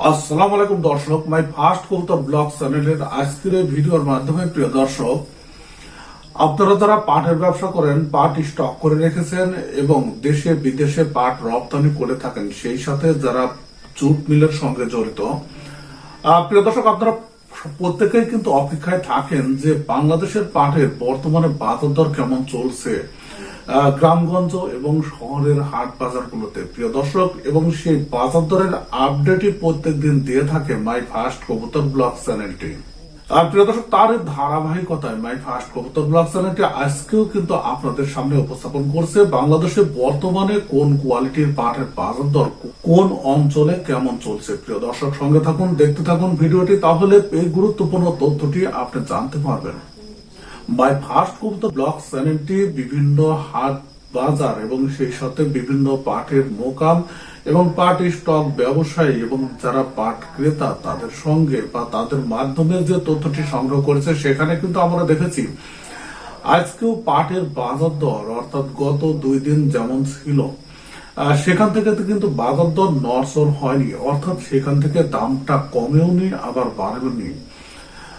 আসসালামু আলাইকুম দর্শক, মাই ফার্স্ট কবুতর ব্লগ চ্যানেলের আজকের এই ভিডিওর মাধ্যমে প্রিয় দর্শক, আপনারা যারা পাটের ব্যবসা করেন, পাট স্টক করে রেখেছেন এবং দেশে বিদেশে পাট রপ্তানি করে থাকেন, সেই সাথে যারা জুট মিলের সঙ্গে জড়িত প্রিয় দর্শক, আপনারা প্রত্যেকেই কিন্তু অপেক্ষায় থাকেন যে বাংলাদেশের পাটের বর্তমানে বাজার দর কেমন চলছে। গ্রামগঞ্জ এবং শহরের হাট বাজারগুলোতে। প্রিয় দর্শক, এবং সেই বাজার দরের আপডেটই প্রত্যেকদিন দিয়ে থাকে মাই ফার্স্ট কবুতর ব্লগ চ্যানেলটি আর প্রিয় দর্শক, তার ধারাবাহিকতায় মাই ফার্স্ট কবুতর ব্লগ চ্যানেলটি আজকেও কিন্তু আপনাদের সামনে উপস্থাপন করছে বাংলাদেশে বর্তমানে কোন কোয়ালিটির পাটের বাজার দর কোন অঞ্চলে কেমন চলছে। প্রিয় দর্শক, সঙ্গে থাকুন, দেখতে থাকুন ভিডিওটি, তাহলে এই গুরুত্বপূর্ণ তথ্যটি আপনি জানতে পারবেন। বাই ফার্স্ট কবুতর ব্লগ চ্যানেলটি বিভিন্ন হাট বাজার এবং সেই সাথে বিভিন্ন পাটের মোকাম এবং পাট স্টক ব্যবসায়ী এবং যারা পাট ক্রেতা তাদের সঙ্গে বা তাদের মাধ্যমে যে তথ্যটি সংগ্রহ করেছে সেখানে কিন্তু আমরা দেখেছি আজকেও পাটের বাজার দর অর্থাৎ গত দুই দিন যেমন ছিল সেখান থেকে কিন্তু বাজার দর নড়চড় হয়নি অর্থাৎ সেখান থেকে দামটা কমেও নি আবার বাড়েও নি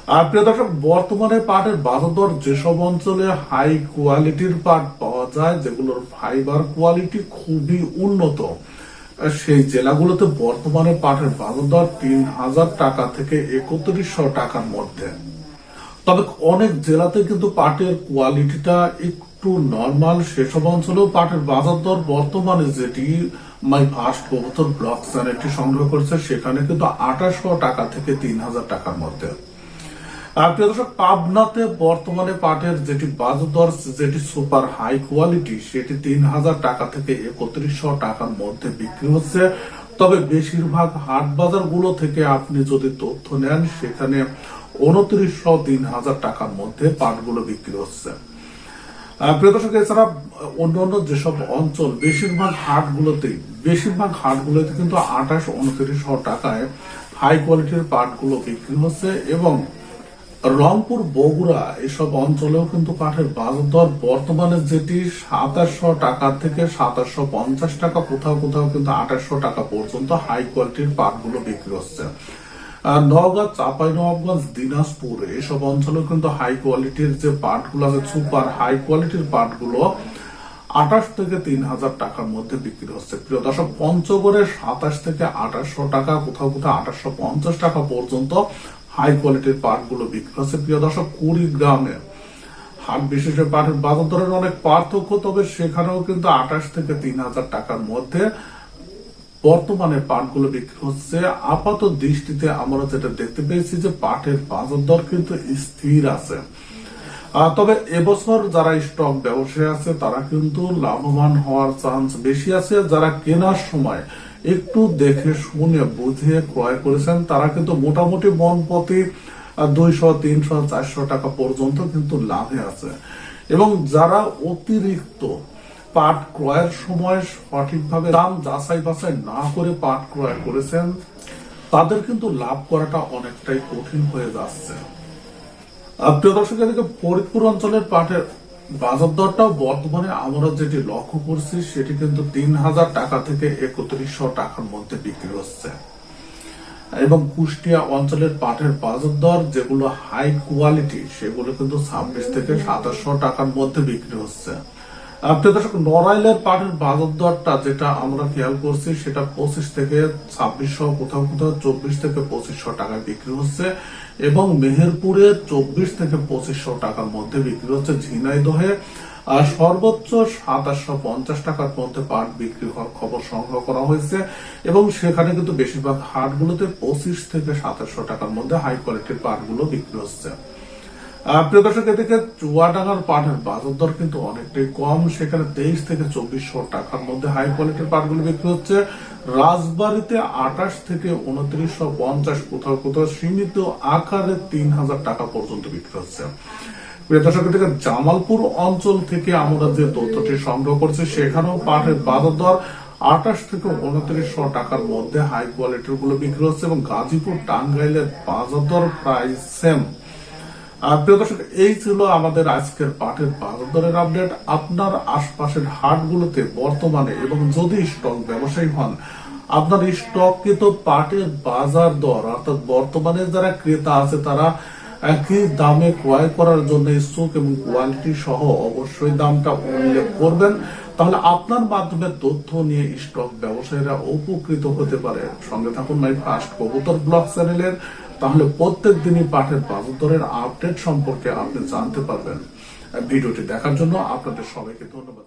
আর প্রিয় দর্শক, বর্তমানে পাটের বাজার যেসব অঞ্চলে হাই কোয়ালিটির পাট পাওয়া যায়, যেগুলোর ফাইবার কোয়ালিটি খুবই উন্নত, সেই জেলাগুলোতে বর্তমানে পাটের বাজার দর তিন হাজার টাকা থেকে একত্রিশশো টাকার মধ্যে। তবে অনেক জেলাতে কিন্তু পাটের কোয়ালিটিটা একটু নর্মাল সেসব অঞ্চলেও পাটের বাজার দর বর্তমানে যেটি মাই ফার্স্ট কবুতর ব্লক চ্যানেলটি সংগ্রহ করেছে, সেখানে কিন্তু আঠাশশো টাকা থেকে তিন হাজার টাকার মধ্যে। প্রিয় দর্শক, পাবনাতে বর্তমানে পাটের যেটি বাজার দর যেটি সুপার হাই কোয়ালিটি, সেটি তিন হাজার টাকা থেকে একত্রিশশো টাকার মধ্যে বিক্রি হচ্ছে। তবে বেশিরভাগ হাট বাজারগুলো থেকে আপনি যদি তথ্য নেন, সেখানে উনত্রিশশো তিন হাজার টাকার মধ্যে পাটগুলো বিক্রি হচ্ছে। প্রিয় দর্শক, এছাড়া অন্য অন্য যেসব অঞ্চল, বেশিরভাগ হাটগুলোতেই বেশিরভাগ হাটগুলোতে কিন্তু আঠাশ, উনত্রিশশো টাকায় হাই কোয়ালিটির পাটগুলো বিক্রি হচ্ছে এবং রংপুর, বগুড়া এসব অঞ্চলেও কিন্তু কাঠের বাজার দর বর্তমানে যেটি সাতাশশো টাকা থেকে সাতাশশো পঞ্চাশ টাকা, কোথাও কোথাও কিন্তু আঠাশশো টাকা পর্যন্ত হাই কোয়ালিটির পাটগুলো বিক্রি হচ্ছে। নওগাঁ, চাপাই, নবাবগঞ্জ, দিনাজপুর এসব অঞ্চলেও কিন্তু হাই কোয়ালিটির যে পাটগুলো আছে সুপার হাই কোয়ালিটির পাটগুলো আঠাশ থেকে তিন হাজার টাকার মধ্যে বিক্রি হচ্ছে। প্রিয় দর্শক, পঞ্চগড়ে সাতাশ থেকে আঠাশশো টাকা, কোথাও কোথাও আঠাশশো পঞ্চাশ টাকা পর্যন্ত হাই কোয়ালিটির পাটগুলো বিক্রি হচ্ছে প্রিয় দর্শক কুড়িগ্রামে হাট বিশেষে পাটের বাজার অনেক পার্থক্য, তবে সেখানেও কিন্তু আঠাশ থেকে তিন হাজার টাকার মধ্যে বর্তমানে পাটগুলো বিক্রি হচ্ছে। আপাত দৃষ্টিতে আমরা যেটা দেখতে পেয়েছি যে পাটের বাজার দর কিন্তু স্থির আছে। তবে এবছর যারা স্টক ব্যবসায় আছে, তারা কিন্তু লাভবান হওয়ার চান্স বেশি আছে। যারা কেনার সময় একটু দেখে শুনে বুঝে ক্রয় করেছেন। তারা কিন্তু মোটামুটি মন প্রতি দুইশো, তিনশো, চারশো টাকা পর্যন্ত কিন্তু লাভে আছে। এবং যারা অতিরিক্ত পাট ক্রয়ের সময় সঠিকভাবে দাম যাচাই বাছাই না করে পাট ক্রয় করেছেন, তাদের কিন্তু লাভ করাটা অনেকটাই কঠিন হয়ে যাচ্ছে। প্রিয় দর্শক, এদিকে ফরিদপুর অঞ্চলের পাটের বাজার বর্তমানে আমরা যেটি লক্ষ্য করছি, সেটি কিন্তু তিন হাজার টাকা থেকে একত্রিশশো টাকার মধ্যে বিক্রি হচ্ছে। এবং কুষ্টিয়া অঞ্চলের পাটের বাজার দর যেগুলো হাই কোয়ালিটি সেগুলো কিন্তু ছাব্বিশ থেকে সাতাশশো টাকার মধ্যে বিক্রি হচ্ছে। দর্শক নড়াইলের পাটের বাজার দরটা যেটা আমরা খেয়াল করছি, সেটা পঁচিশ থেকে ছাব্বিশশো, কোথাও কোথাও চব্বিশ থেকে পঁচিশশো টাকায় বিক্রি হচ্ছে এবং মেহেরপুরে চব্বিশ থেকে পঁচিশশো টাকার মধ্যে বিক্রি হচ্ছে ঝিনাইদহে। আর সর্বোচ্চ সাতাশশো পঞ্চাশ টাকার মধ্যে পাট বিক্রি হওয়ার খবর সংগ্রহ করা হয়েছে এবং সেখানে কিন্তু বেশিরভাগ হাটগুলোতে পঁচিশ থেকে সাতাশশো টাকার মধ্যে হাই কোয়ালিটির পাটগুলো বিক্রি হচ্ছে। প্রিয় দর্শক, এদিকে চুয়াডাঙ্গার পাটের বাজার দর কিন্তু অনেকটাই কম। সেখানে তেইশ থেকে চব্বিশশো টাকার মধ্যে হাই কোয়ালিটির পাটগুলো বিক্রি হচ্ছে। রাজবাড়িতে আঠাশ থেকে উনত্রিশশো পঞ্চাশ কোথাও কোথাও সীমিত আকারে তিন হাজার টাকা পর্যন্ত বিক্রি হচ্ছে। দর্শক, এদিকে জামালপুর অঞ্চল থেকে আমরা যে তথ্যটি সংগ্রহ করছি, সেখানেও পাটের বাজার দর আঠাশ থেকে উনত্রিশশো টাকার মধ্যে হাই কোয়ালিটিরগুলো বিক্রি হচ্ছে এবং গাজীপুর টাঙ্গাইলের বাজার দর প্রায় সেম প্রিয় দর্শক, এই ছিল আমাদের আজকের পাটের বাজার দরের আপডেট। আপনার আশপাশের হাটগুলোতে বর্তমানে এবং যদি স্টক ব্যবসায়ী হন, আপনার স্টককৃত পাটের বাজার দর, অর্থাৎ বর্তমানে যারা ক্রেতা আছে তারা একই দামে ক্রয় করার জন্য ইচ্ছুক এবং কোয়ালিটি সহ অবশ্যই দামটা উল্লেখ করবেন। তাহলে আপনার মাধ্যমে তথ্য নিয়ে স্টক ব্যবসায়ীরা উপকৃত হতে পারে। সঙ্গে থাকুন মাই ফার্স্ট কবুতর ব্লগ চ্যানেলের তাহলে প্রত্যেক দিনই পাঠের বাজার আপডেট সম্পর্কে আপনি জানতে পারবেন। ভিডিওটি দেখার জন্য আপনাদের সবাইকে ধন্যবাদ